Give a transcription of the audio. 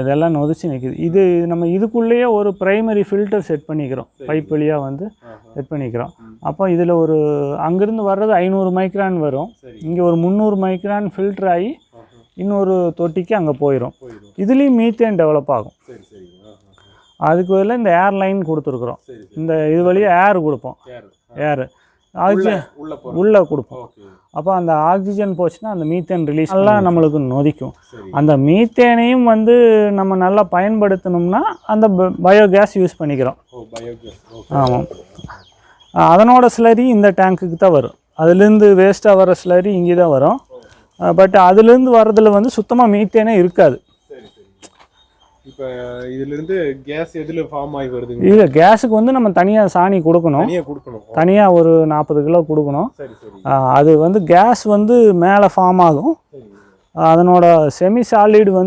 இதெல்லாம் நொதிச்சு நிற்கிது இது நம்ம இதுக்குள்ளேயே ஒரு பிரைமரி ஃபில்டர் செட் பண்ணிக்கிறோம். பைப் வழியாக வந்து. செட் பண்ணிக்கிறோம். அப்போ இதில் ஒரு அங்கேருந்து வர்றது ஐநூறு மைக்ரான் வரும். இங்கே ஒரு முந்நூறு மைக்ரான் ஃபில்டர் ஆகி. இன்னொரு தொட்டிக்கு அங்கே போயிடும் இதுலேயும் மீத்தேன் டெவலப் ஆகும். அதுக்கு பதிலாக இந்த ஏர் லைன் கொடுத்துருக்குறோம். இந்த இது வழியாக ஏர் கொடுப்போம். ஏர் ஆக்சிஜன் உள்ள கொடுப்போம். அப்போ அந்த ஆக்சிஜன் போச்சுன்னா அந்த மீத்தேன் ரிலீஸ் எல்லாம் நம்மளுக்கு நொதிக்கும். அந்த மீத்தேனையும் வந்து நம்ம நல்லா பயன்படுத்தணும்னா அந்த பயோகேஸ் யூஸ் பண்ணிக்கிறோம். ஆமாம் அதனோட ஸ்லரி இந்த டேங்க்குக்கு தான் வரும். அதுலேருந்து வேஸ்ட்டாக வர ஸ்லரி இங்கே தான் வரும் பட் அதுலேருந்து வர்றதுல வந்து சுத்தமாக மீத்தேனே இருக்காது. இப்போ இதுல இருந்து கேஸ் எதுல ஃபார்ம் ஆகி கேஸுக்கு வந்து நம்ம தனியாக சாணி கொடுக்கணும். தனியாக ஒரு நாற்பது கிலோ கொடுக்கணும். அது வந்து கேஸ் வந்து மேலே ஃபார்ம் ஆகும். அதனோட செமி சாலிட் வந்து